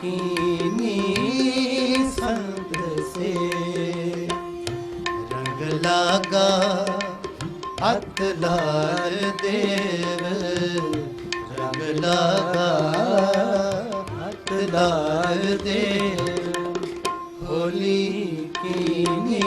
कीनी संत से रंग लागा अत लाल देव रंग लागा अत लाल देव होली कीनी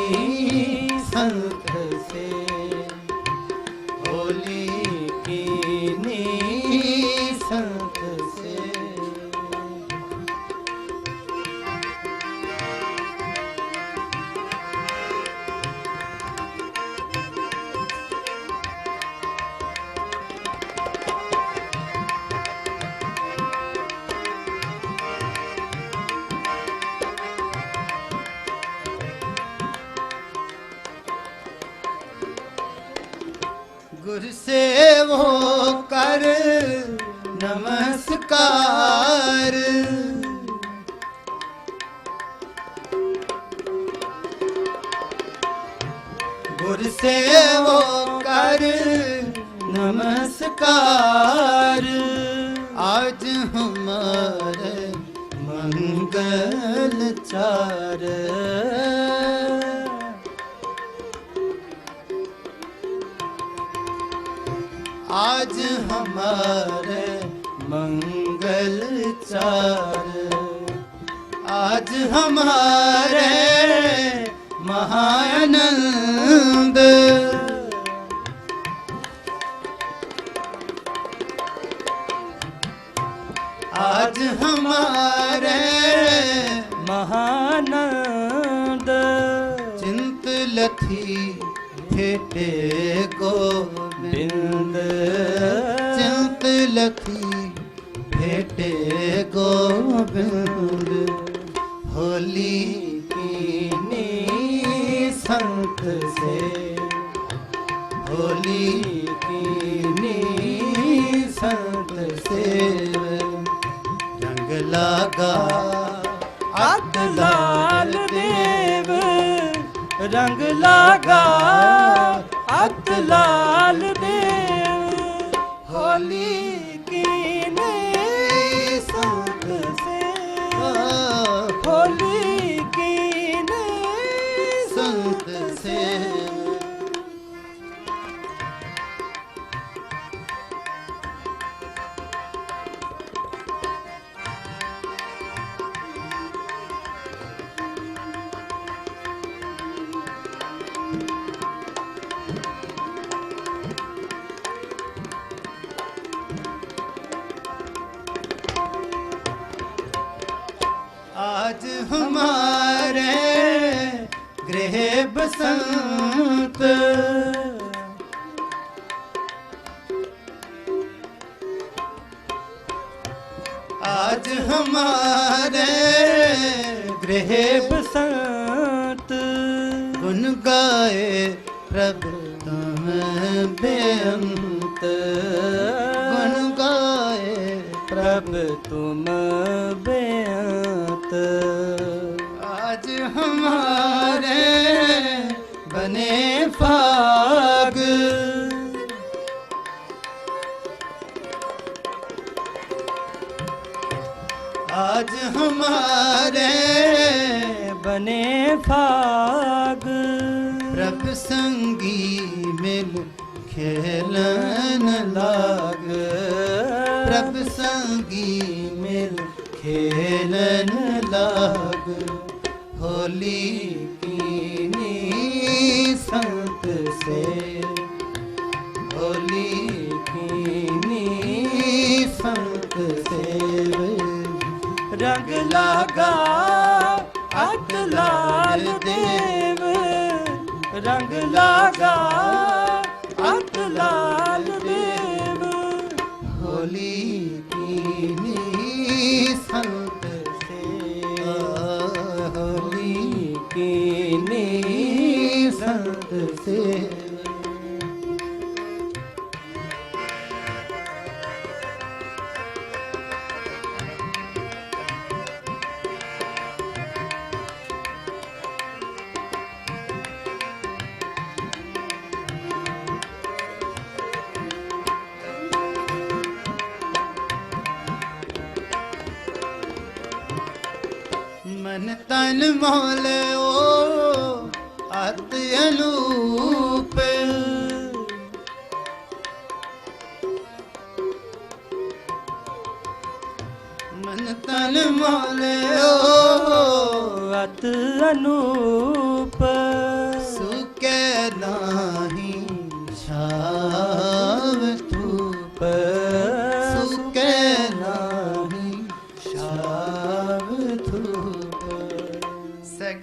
ਗੁਰ ਸੇਵੋ ਕਰ ਨਮਸਕਾਰ ਗੁਰ ਸੇਵੋ ਕਰ ਨਮਸਕਾਰ ਆਜ ਹਮਾਰੇ ਮੰਗਲ ਚਾਰ आज हमारे मंगल चार आज हमारे महानंद आज हमारे महानंद चिंत लथी फेटे को ਲਖੀ ਭੇਟੇ ਗੋਬਿੰਦ, ਹੋਲੀ ਕੀਨੀ ਸੰਤ ਸੇ। ਹੋਲੀ ਕੀਨੀ ਸੰਤ ਸੇਵ ਰੰਗ ਲਾਗਾ ਅਤ ਦੇਵ, ਰੰਗ ਲਾਗਾ ਅਤ ਲਾਲ ਸੰਤ आज हमारे गृह बसंत गुन गाए प्रभ तुम बेअंत गुन गाए प्रभ तुम बेअंत बने फाग आज हमारे ਬਨੇ ਫਾਗ प्रभ संगी मिल खेलन लाग प्रभ संगी मिल खेलन लाग होली कीनी संत से होली कीनी संत से रंग लागा अतलाल देव रंग लागा अतलाल देव होली कीनी संत कीनी संत से ਤਨ ਮੋਲਿਓ ਅਤ ਅਨੂਪ। ਮਨ ਤਨ ਮੋਲਿਓ ਅਤ ਅਨੂਪ। ਸੁਕੇ ਨਾਹੀ ਛਾਵ ਧੂਪ। ਸੁਕੇ ਨਾਹੀ ਛਾਵ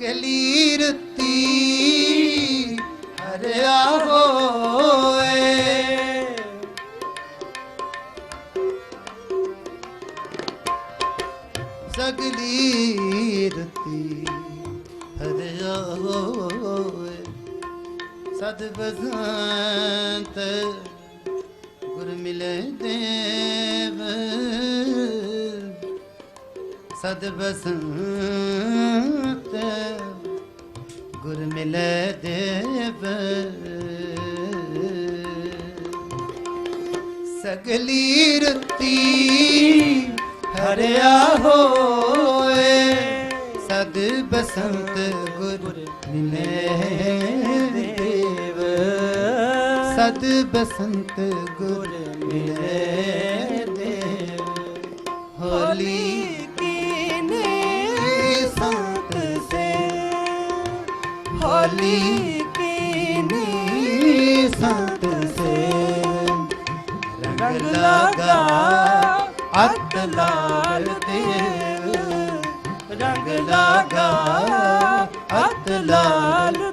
ਸਗਲੀ ਰਤੀ ਹਰਿਆ ਹੋਏ। ਸਗਲੀ ਰਤੀ ਹਰਿਆ ਹੋਏ। ਸਦ ਬਸੰਤ ਗੁਰ ਮਿਲੇ ਦੇਵ। ਸਦ ਬਸੰਤ ਗੁਰ ਮਿਲੇ ਦੇਵ। ਸਗਲੀ ਰਤੀ ਹਰਿਆ ਹੋਏ ਸਦ ਬਸੰਤ ਗੁਰ ਮਿਲੇ ਦੇਵ। ਸਦ ਬਸੰਤ ਗੁਰ ਮਿਲੇ ਦੇਵ। ਹੋਲੀ ਕੀਨੇ ਸੰਤ ਸੇ ਹੋਲੀ ਕੀਨੇ ਸੰਤ ਸੇ ਰੰਗ ਲਗਾ ਅਤ ਲਾਲ ਦੇਵ ਰੰਗ ਲਗਾ ਅਤ ਲਾਲ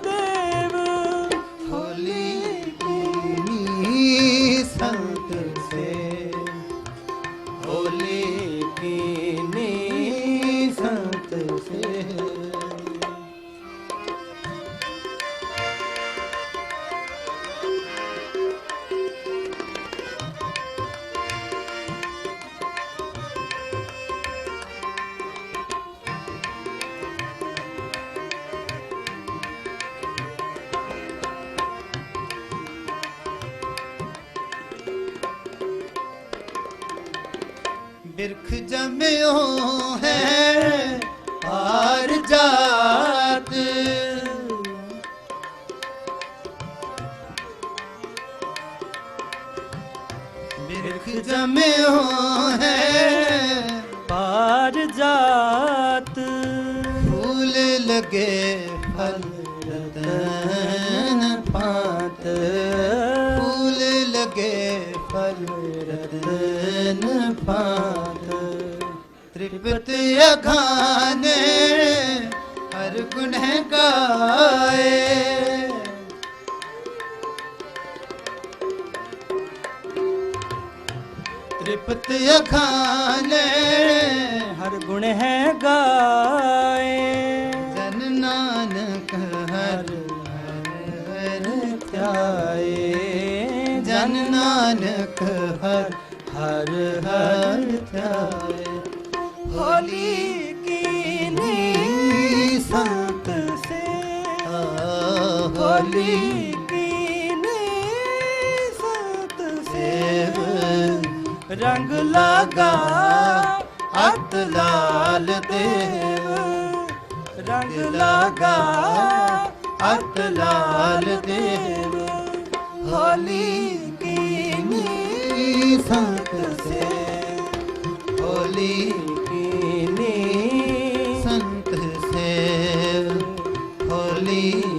ਬਿਰਖ ਜਮਿਓ ਹੈ, ਹਾਰ ਜਾਤ। ਬਿਰਖ ਜਮਿਓ ਹੈ ਪਾਰ ਜਾਤ। ਫੂਲ ਲਗੇ ਫਲ ਰਤਨ ਪਾਤ। ਫੂਲ ਲਗੇ ਫਲ ਰਤਨ ਤ੍ਰਿਪਤ ਅਖਾਨੇ ਹਰ ਗੁਣ ਗਾਏ। ਤ੍ਰਿਪਤ ਅਖਾਨੇ ਹਰ ਗੁਣ ਹੈ ਗਾਏ। ਜਨ ਨਾਨਕ ਹਰ ਹਰ ਧਿਆਏ। ਜਨ ਨਾਨਕ ਹਰ ਹਰ ਹਰ ਧਿਆਏ। ਹੋਲੀ ਕੀਨੇ ਸੰਤ ਸੇ ਹੋਲੀ ਹੋਲੀ ਕੀਨੇ ਸੰਤ ਸੇਵ ਸੇ ਰੰਗ ਲਗਾ ਅਤ ਲਾਲ ਦੇਵ ਰੰਗ ਲਗਾ ਅਤ ਲਾਲ ਦੇਵ ਹੋਲੀ ਕੀਨੀ ਸੰਤ Ali.